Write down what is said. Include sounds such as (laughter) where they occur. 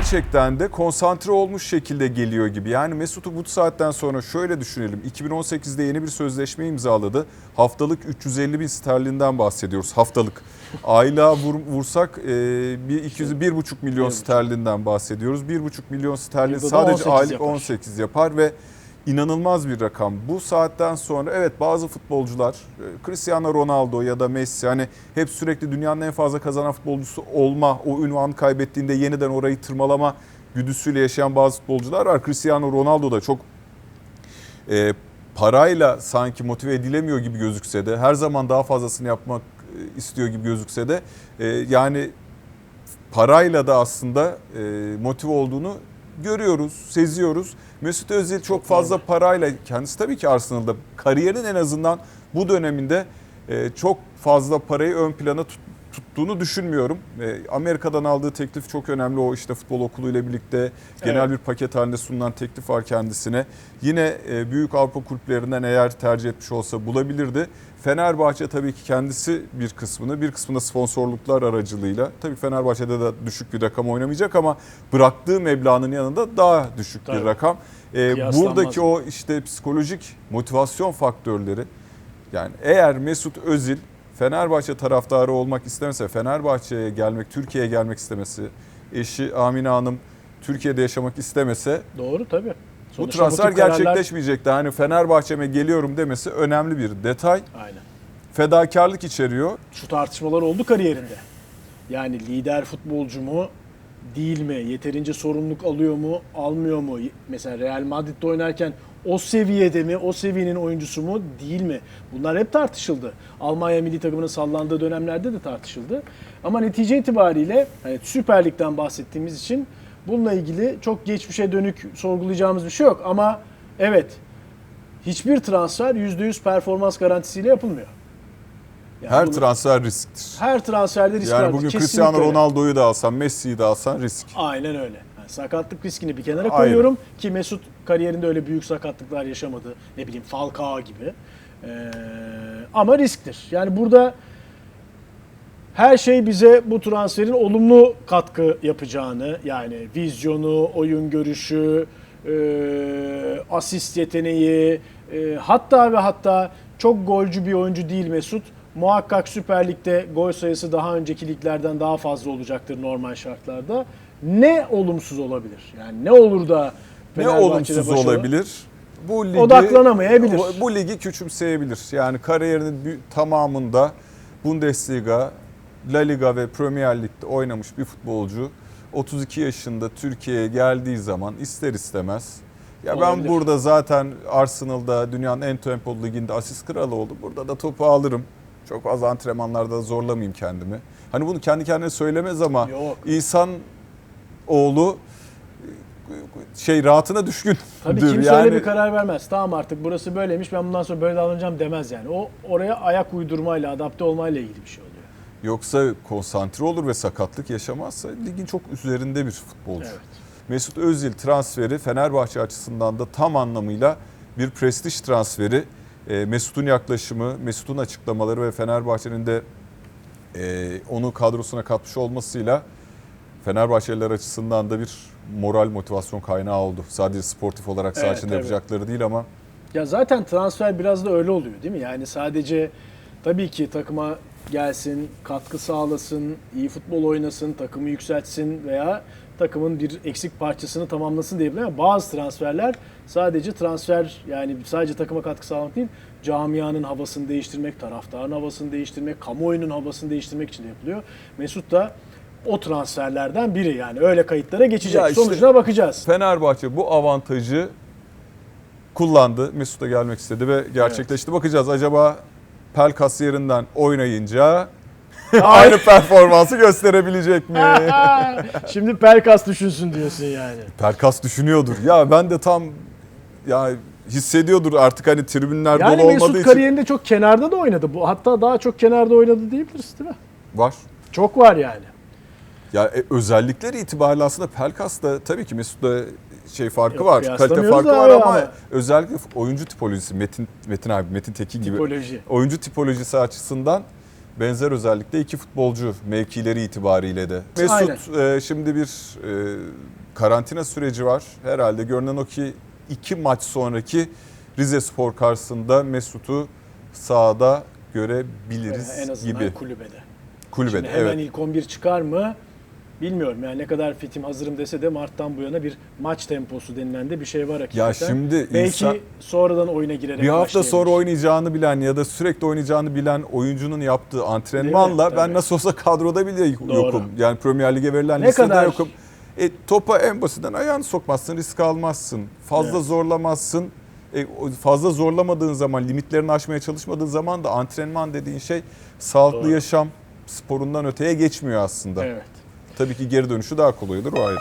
gerçekten de konsantre olmuş şekilde geliyor gibi. Yani Mesut'u bu saatten sonra şöyle düşünelim. 2018'de yeni bir sözleşme imzaladı. Haftalık 350 bin sterlinden bahsediyoruz. Haftalık. Aylığa vur, vursak e, bir 200 1,5 milyon Bir buçuk. sterlinden bahsediyoruz. 1,5 milyon sterlin Yılda da sadece 18 aylık yapar. 18 yapar ve inanılmaz bir rakam. Bu saatten sonra evet bazı futbolcular e, Cristiano Ronaldo ya da Messi hani hep sürekli dünyanın en fazla kazanan futbolcusu olma, o ünvanı kaybettiğinde yeniden orayı tırmalama güdüsüyle yaşayan bazı futbolcular var. Cristiano Ronaldo da çok e, parayla sanki motive edilemiyor gibi gözükse de her zaman daha fazlasını yapmak e, istiyor gibi gözükse de e, yani parayla da aslında e, motive olduğunu görüyoruz, seziyoruz. Mesut Özil çok fazla parayla kendisi tabii ki Arsenal'da kariyerin en azından bu döneminde e, çok fazla parayı ön plana tut- tuttuğunu düşünmüyorum. E, Amerika'dan aldığı teklif çok önemli. O işte futbol okuluyla birlikte genel Evet. bir paket halinde sunulan teklif var kendisine. Yine e, büyük Avrupa kulüplerinden eğer tercih etmiş olsa bulabilirdi. Fenerbahçe tabii ki kendisi bir kısmını, bir kısmında sponsorluklar aracılığıyla. Tabii Fenerbahçe'de de düşük bir rakam oynamayacak ama bıraktığı meblağın yanında daha düşük bir Tabii. rakam. E, buradaki o işte psikolojik motivasyon faktörleri yani eğer Mesut Özil Fenerbahçe taraftarı olmak istemese, Fenerbahçe'ye gelmek, Türkiye'ye gelmek istemesi, eşi Amine Hanım Türkiye'de yaşamak istemese Doğru tabii. bu Sonuçta transfer tip kararlar- gerçekleşmeyecekti. Hani Fenerbahçe'me geliyorum demesi önemli bir detay. Aynen. Fedakarlık içeriyor. Şu tartışmalar oldu kariyerinde. Yani lider futbolcu mu değil mi? Yeterince sorumluluk alıyor mu, almıyor mu? Mesela Real Madrid'de oynarken o seviyede mi, o seviyenin oyuncusu mu değil mi? Bunlar hep tartışıldı. Almanya milli takımının sallandığı dönemlerde de tartışıldı. Ama netice itibariyle hani Süper Lig'den bahsettiğimiz için bununla ilgili çok geçmişe dönük sorgulayacağımız bir şey yok. Ama evet hiçbir transfer %100 performans garantisiyle yapılmıyor. Yani Her bunu- transfer risktir. her transferde risk Yani vardır. bugün Kesinlikle Cristiano. Ronaldo'yu da alsan, Messi'yi de alsan risk. Aynen öyle. Yani sakatlık riskini bir kenara Aynen. koyuyorum ki Mesut kariyerinde öyle büyük sakatlıklar yaşamadı. Ne bileyim Falcao gibi. Ee, ama risktir. Yani burada her şey bize bu transferin olumlu katkı yapacağını yani vizyonu, oyun görüşü, e, asist yeteneği, e, hatta ve hatta çok golcü bir oyuncu değil Mesut. Muhakkak Süper Lig'de gol sayısı daha önceki liglerden daha fazla olacaktır normal şartlarda. Ne olumsuz olabilir? Yani ne olur da Ne olumsuz başarılı? olabilir? Bu ligi, Odaklanamayabilir. Bu, ligi küçümseyebilir. Yani kariyerinin tamamında Bundesliga, La Liga ve Premier Lig'de oynamış bir futbolcu 32 yaşında Türkiye'ye geldiği zaman ister istemez ya ben Olabilir. burada zaten Arsenal'da dünyanın en tempolu liginde asist kralı oldum. Burada da topu alırım. Çok az antrenmanlarda zorlamayayım kendimi. Hani bunu kendi kendine söylemez ama Yok. insan oğlu şey rahatına düşkün. Tabii kimse öyle bir karar vermez. Tamam artık burası böyleymiş ben bundan sonra böyle davranacağım demez yani. O oraya ayak uydurmayla, adapte olmayla ilgili bir şey oluyor. Yoksa konsantre olur ve sakatlık yaşamazsa ligin çok üzerinde bir futbolcu. Evet. Mesut Özil transferi Fenerbahçe açısından da tam anlamıyla bir prestij transferi. E, Mesut'un yaklaşımı, Mesut'un açıklamaları ve Fenerbahçe'nin de e, onu kadrosuna katmış olmasıyla Fenerbahçeliler açısından da bir moral motivasyon kaynağı oldu. Sadece sportif olarak saha Evet, içinde yapacakları değil ama Ya zaten transfer biraz da öyle oluyor değil mi? Yani sadece tabii ki takıma gelsin, katkı sağlasın, iyi futbol oynasın, takımı yükseltsin veya takımın bir eksik parçasını tamamlasın diyebilir ama bazı transferler sadece transfer yani sadece takıma katkı sağlamak değil, camianın havasını değiştirmek, taraftarın havasını değiştirmek, kamuoyunun havasını değiştirmek için de yapılıyor. Mesut da o transferlerden biri yani öyle kayıtlara geçecek. Ya işte- Sonucuna bakacağız. Fenerbahçe bu avantajı kullandı. Mesut'a gelmek istedi ve gerçekleşti. Bakacağız acaba Pelkas yerinden oynayınca (laughs) aynı performansı gösterebilecek mi? (laughs) Şimdi Pelkas düşünsün diyorsun yani. Pelkas düşünüyordur. Ya ben de tam ya hissediyordur artık hani tribünler Yani dolu olmadığı Mesut için. kariyerinde çok kenarda da oynadı. Bu hatta daha çok kenarda oynadı diyebiliriz değil mi? Var. Çok var yani. Ya e, özellikleri itibariyle aslında Pelkas da tabii ki Mesut'la şey farkı Yok, var. Kalite kıyaslamıyoruz farkı var ama, ama. özellikle oyuncu tipolojisi Metin Metin abi Metin Tekin gibi Tipoloji. oyuncu tipolojisi açısından benzer özellikle iki futbolcu mevkileri itibariyle de. Mesut e, şimdi bir e, karantina süreci var. Herhalde görünen o ki iki maç sonraki Rize Spor karşısında Mesut'u sahada görebiliriz en azından gibi. kulübede. Kulübede Şimdi hemen evet. ilk 11 çıkar mı? Bilmiyorum yani ne kadar fitim hazırım dese de Mart'tan bu yana bir maç temposu denilen de bir şey var hakikaten. Ya şimdi Belki insan- sonradan oyuna girerek Bir hafta sonra oynayacağını bilen ya da sürekli oynayacağını bilen oyuncunun yaptığı antrenmanla ben nasıl olsa kadroda bile yokum. Yani Premier Lig'e verilen Ne listede kadar- yokum. E, topa en basitten ayağını sokmazsın, risk almazsın. Fazla Evet. zorlamazsın. E, fazla zorlamadığın zaman, limitlerini aşmaya çalışmadığın zaman da antrenman dediğin şey sağlıklı Doğru. yaşam sporundan öteye geçmiyor aslında. Evet. Tabii ki geri dönüşü daha kolay olur o ayrı.